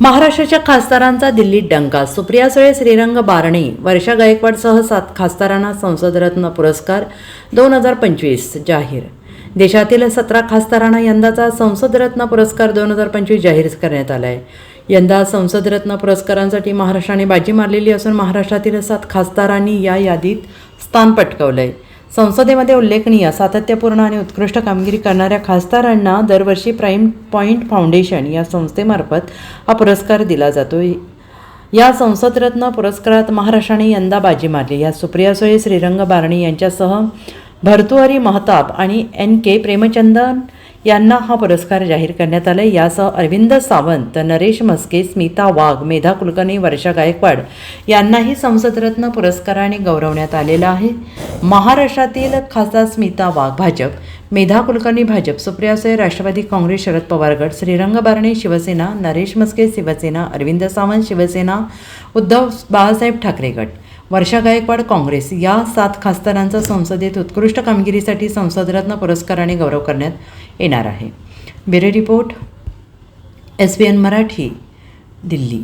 महाराष्ट्राच्या खासदारांचा दिल्लीत डंका. सुप्रिया सुळे श्रीरंग बारणे वर्षा गायकवाडसह सात खासदारांना संसदरत्न पुरस्कार दोन हजार पंचवीस जाहीर. देशातील सतरा खासदारांना यंदाचा संसदरत्न पुरस्कार दोन हजार पंचवीस जाहीर करण्यात आला आहे यंदा संसदरत्न पुरस्कारांसाठी महाराष्ट्राने बाजी मारलेली असून महाराष्ट्रातील सात खासदारांनी या यादीत स्थान पटकावलं आहे संसदेमध्ये उल्लेखनीय सातत्यपूर्ण आणि उत्कृष्ट कामगिरी करणाऱ्या खासदारांना दरवर्षी प्राईम पॉईंट फाउंडेशन या संस्थेमार्फत हा पुरस्कार दिला जातो. या संसदरत्न पुरस्कारात महाराष्ट्राने यंदा बाजी मारली. या सुप्रिया सुळे श्रीरंग बारणी यांच्यासह भर्तुहरी महताब आणि एन के प्रेमचंदन यांना हा पुरस्कार जाहीर करण्यात आला यासह अरविंद सावंत नरेश मस्के स्मिता वाघ मेधा कुलकर्णी वर्षा गायकवाड यांनाही संसदरत्न पुरस्काराने गौरवण्यात आलेलं आहे. महाराष्ट्रातील खासदार स्मिता वाघ भाजप मेधा कुलकर्णी भाजप सुप्रिया सुळे राष्ट्रवादी काँग्रेस शरद पवार गट श्रीरंग बारणे शिवसेना नरेश मस्के शिवसेना अरविंद सावंत शिवसेना उद्धव बाळासाहेब ठाकरे गट वर्षा गायकवाड काँग्रेस या सात खासदारांचा संसदेत उत्कृष्ट कामगिरीसाठी संसदरत्न पुरस्काराने गौरव करण्यात येणार आहे. Bureau report S B N Marathi Delhi.